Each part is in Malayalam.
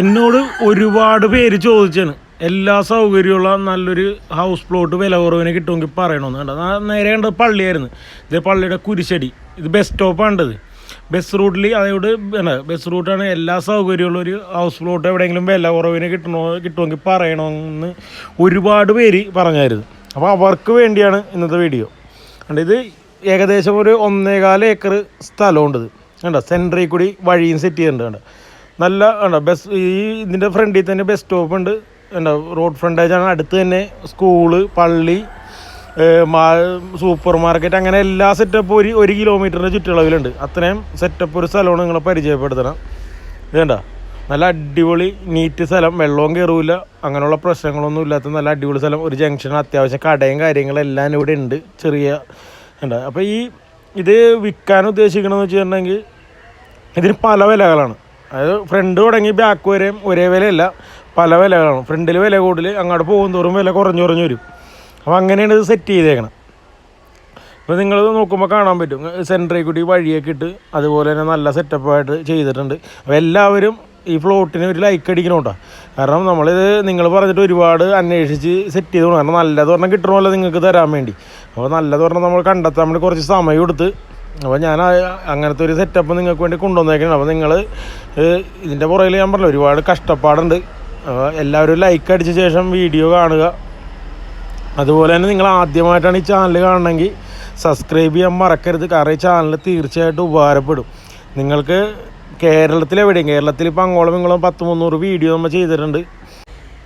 എന്നോട് ഒരുപാട് പേര് ചോദിച്ചാണ്. എല്ലാ സൗകര്യമുള്ള നല്ലൊരു ഹൗസ് പ്ലോട്ട് വില കുറവിന് കിട്ടുമെങ്കിൽ പറയണമെന്ന് കണ്ടോ നേരെ കണ്ടത് പള്ളിയായിരുന്നു. ഇത് പള്ളിയുടെ കുരിശടി. ഇത് ബസ് സ്റ്റോപ്പാണ് കണ്ടത് ബസ് റൂട്ടിൽ അതോട് ബസ് റൂട്ടാണ് എല്ലാ സൗകര്യമുള്ള ഒരു ഹൗസ് പ്ലോട്ട് എവിടെയെങ്കിലും വില കുറവിന് കിട്ടണോ കിട്ടുമെങ്കിൽ പറയണമെന്ന് ഒരുപാട് പേര് പറഞ്ഞായിരുന്നു. അപ്പോൾ അവർക്ക് വേണ്ടിയാണ് ഇന്നത്തെ വീഡിയോ കണ്ടോ ഇത് ഏകദേശം ഒരു ഒന്നേകാല ഏക്കർ സ്ഥലമുണ്ട് കണ്ട സെൻട്രിൽ കൂടി വഴിയും സെറ്റ് ചെയ്തിട്ടുണ്ട് കണ്ടോ. നല്ല ഉണ്ടോ ബസ് ഈ ഇതിന്റെ ഫ്രണ്ടിൽ തന്നെ ബസ് സ്റ്റോപ്പ് ഉണ്ട്. എന്താ റോഡ് ഫ്രണ്ടേജാണ് അടുത്ത് തന്നെ സ്കൂൾ പള്ളി സൂപ്പർ മാർക്കറ്റ് അങ്ങനെ എല്ലാ സെറ്റപ്പും ഒരു ഒരു കിലോമീറ്ററിന്റെ ചുറ്റളവിലുണ്ട്. അത്രയും സെറ്റപ്പ് ഒരു സ്ഥലമാണ് നിങ്ങളെ പരിചയപ്പെടുത്തണം. ഇതേണ്ട നല്ല അടിപൊളി നീറ്റ് സ്ഥലം. വെള്ളവും കയറൂല അങ്ങനെയുള്ള പ്രശ്നങ്ങളൊന്നും ഇല്ലാത്ത നല്ല അടിപൊളി സ്ഥലം. ഒരു ജംഗ്ഷൻ അത്യാവശ്യം കടയും കാര്യങ്ങളെല്ലാം ഇവിടെ ഉണ്ട്. ചെറിയ ഉണ്ട് അപ്പോൾ ഈ ഇത് വിൽക്കാൻ ഉദ്ദേശിക്കണമെന്ന് വെച്ചിട്ടുണ്ടെങ്കിൽ ഇതിന് പല വിലകളാണ്. അതായത് ഫ്രണ്ട് തുടങ്ങി ബാക്ക് വരെയും ഒരേ വിലയല്ല. പല വിലകളാണ്. ഫ്രണ്ടിൽ വില കൂടുതൽ അങ്ങോട്ട് പോകും തോറും വില കുറഞ്ഞു കുറഞ്ഞു വരും. അപ്പോൾ അങ്ങനെയാണ് ഇത് സെറ്റ് ചെയ്തേക്കണം. ഇപ്പോൾ നിങ്ങൾ നോക്കുമ്പോൾ കാണാൻ പറ്റും. സെൻട്രിൽ കൂടി വഴിയൊക്കെ ഇട്ട് അതുപോലെ തന്നെ നല്ല സെറ്റപ്പായിട്ട് ചെയ്തിട്ടുണ്ട്. അപ്പോൾ എല്ലാവരും ഈ ഫ്ലോട്ടിന് ഒരു ലൈക്ക് അടിക്കണം കേട്ടോ. കാരണം നമ്മളിത് നിങ്ങൾ പറഞ്ഞിട്ട് ഒരുപാട് അന്വേഷിച്ച് സെറ്റ് ചെയ്തു കാരണം നല്ലത് പറഞ്ഞാൽ കിട്ടണമല്ലോ നിങ്ങൾക്ക് തരാൻ വേണ്ടി. അപ്പോൾ നല്ലത് പറഞ്ഞാൽ നമ്മൾ കണ്ടെത്താൻ വേണ്ടി കുറച്ച് സമയം എടുത്ത് അപ്പോൾ ഞാൻ അങ്ങനത്തെ ഒരു സെറ്റപ്പ് നിങ്ങൾക്ക് വേണ്ടി കൊണ്ടുവന്നേക്കണം. അപ്പോൾ നിങ്ങൾ ഇതിന്റെ പുറകിൽ ഞാൻ പറഞ്ഞില്ല ഒരുപാട് കഷ്ടപ്പാടുണ്ട്. അപ്പോൾ എല്ലാവരും ലൈക്ക് അടിച്ച ശേഷം വീഡിയോ കാണുക. അതുപോലെ തന്നെ നിങ്ങൾ ആദ്യമായിട്ടാണ് ഈ ചാനൽ കാണണമെങ്കിൽ സബ്സ്ക്രൈബ് ചെയ്യാൻ മറക്കരുത്. കാരണം ഈ ചാനൽ തീർച്ചയായിട്ടും ഉപകാരപ്പെടും. നിങ്ങൾക്ക് കേരളത്തിൽ എവിടെയും കേരളത്തിൽ ഇപ്പോൾ അങ്ങോളം ഇങ്ങോളം പത്ത് മുന്നൂറ് വീഡിയോ നമ്മൾ ചെയ്തിട്ടുണ്ട്.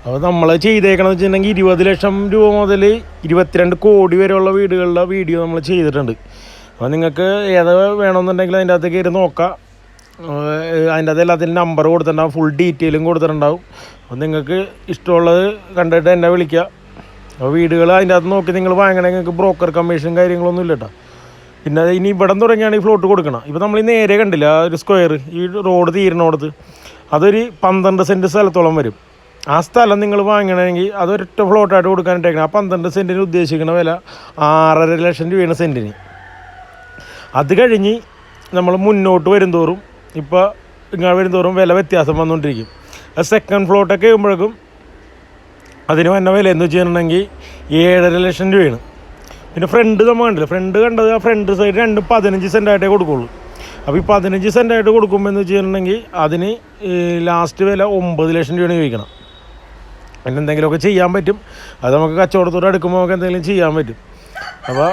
അപ്പോൾ നമ്മൾ ചെയ്തേക്കണമെന്ന് വെച്ചിട്ടുണ്ടെങ്കിൽ ഇരുപത് ലക്ഷം രൂപ മുതൽ ഇരുപത്തിരണ്ട് കോടി വരെയുള്ള വീടുകളുടെ വീഡിയോ നമ്മൾ ചെയ്തിട്ടുണ്ട്. അപ്പോൾ നിങ്ങൾക്ക് ഏത് വേണമെന്നുണ്ടെങ്കിൽ അതിന്റെ അകത്ത് കയറി നോക്കാം. അതിന്റെ അകത്ത് എല്ലാത്തിന്റെ നമ്പർ കൊടുത്തിട്ടുണ്ടാവും. ഫുൾ ഡീറ്റെയിലും കൊടുത്തിട്ടുണ്ടാവും. അപ്പോൾ നിങ്ങൾക്ക് ഇഷ്ടമുള്ളത് കണ്ടിട്ട് എന്നെ വിളിക്കുക. അപ്പോൾ വീടുകൾ അതിന്റെ അകത്ത് നോക്കി നിങ്ങൾ വാങ്ങണമെങ്കിൽ നിങ്ങൾക്ക് ബ്രോക്കർ കമ്മീഷൻ കാര്യങ്ങളൊന്നും ഇല്ല കേട്ടോ പിന്നെ ഇനി ഇവിടം തുടങ്ങിയാണ് ഈ ഫ്ലോട്ട് കൊടുക്കണം ഇപ്പോൾ നമ്മൾ ഈ നേരെ കണ്ടില്ല ആ ഒരു സ്ക്വയർ ഈ റോഡ് തീരണോടത്ത് അതൊരു പന്ത്രണ്ട് സെന്റ് സ്ഥലത്തോളം വരും. ആ സ്ഥലം നിങ്ങൾ വാങ്ങണമെങ്കിൽ അതൊരൊറ്റ ഫ്ലോട്ടായിട്ട് കൊടുക്കാനായിട്ടേക്കണം ആ പന്ത്രണ്ട് സെന്റിന് ഉദ്ദേശിക്കുന്ന വില ആറര ലക്ഷം രൂപയാണ് സെന്റിന് അത് കഴിഞ്ഞ് നമ്മൾ മുന്നോട്ട് വരുംതോറും ഇപ്പോൾ ഇങ്ങനെ വരുംതോറും വില വ്യത്യാസം വന്നുകൊണ്ടിരിക്കും. അത് സെക്കൻഡ് ഫ്ലോട്ടൊക്കെ ചെയ്യുമ്പോഴേക്കും അതിന് വന്ന വില എന്ന് വെച്ചിട്ടുണ്ടെങ്കിൽ ഏഴര ലക്ഷം രൂപയാണ്. പിന്നെ ഫ്രണ്ട് നമ്മൾ കണ്ടില്ല? ഫ്രണ്ട് കണ്ടത് ആ ഫ്രണ്ട് സൈഡ് രണ്ട് പതിനഞ്ച് സെന്റായിട്ടേ കൊടുക്കുള്ളൂ. അപ്പോൾ ഈ പതിനഞ്ച് സെന്റായിട്ട് കൊടുക്കുമ്പോൾ എന്ന് വെച്ചിട്ടുണ്ടെങ്കിൽ അതിന് ലാസ്റ്റ് വില ഒമ്പത് ലക്ഷം രൂപയാണ് ചോദിക്കണം. പിന്നെ എന്തെങ്കിലുമൊക്കെ ചെയ്യാൻ പറ്റും. അത് നമുക്ക് കച്ചവടത്തോടെ എടുക്കുമ്പോൾ നമുക്ക് എന്തെങ്കിലും ചെയ്യാൻ പറ്റും. അപ്പോൾ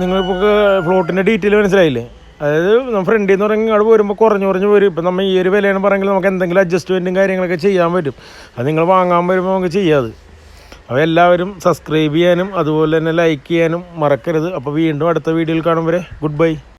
നിങ്ങളിപ്പോൾ ഫ്ലോട്ടിന്റെ ഡീറ്റെയിൽ മനസ്സിലായില്ലേ? അതായത് നമ്മൾ ഫ്രണ്ടിൽ നിന്ന് പറഞ്ഞാൽ ഇങ്ങോട്ട് വരുമ്പോൾ കുറഞ്ഞു കുറഞ്ഞ് വരും. ഇപ്പം നമ്മൾ ഈ ഒരു വിലയാണ് പറഞ്ഞെങ്കിൽ നമുക്ക് എന്തെങ്കിലും അഡ്ജസ്റ്റ്മെന്റും കാര്യങ്ങളൊക്കെ ചെയ്യാൻ പറ്റും. അത് നിങ്ങൾ വാങ്ങാൻ വരുമ്പോൾ നമുക്ക് ചെയ്യാതെ അപ്പോൾ എല്ലാവരും സബ്സ്ക്രൈബ് ചെയ്യാനും അതുപോലെ തന്നെ ലൈക്ക് ചെയ്യാനും മറക്കരുത്. അപ്പോൾ വീണ്ടും അടുത്ത വീഡിയോയിൽ കാണും വരെ. Good bye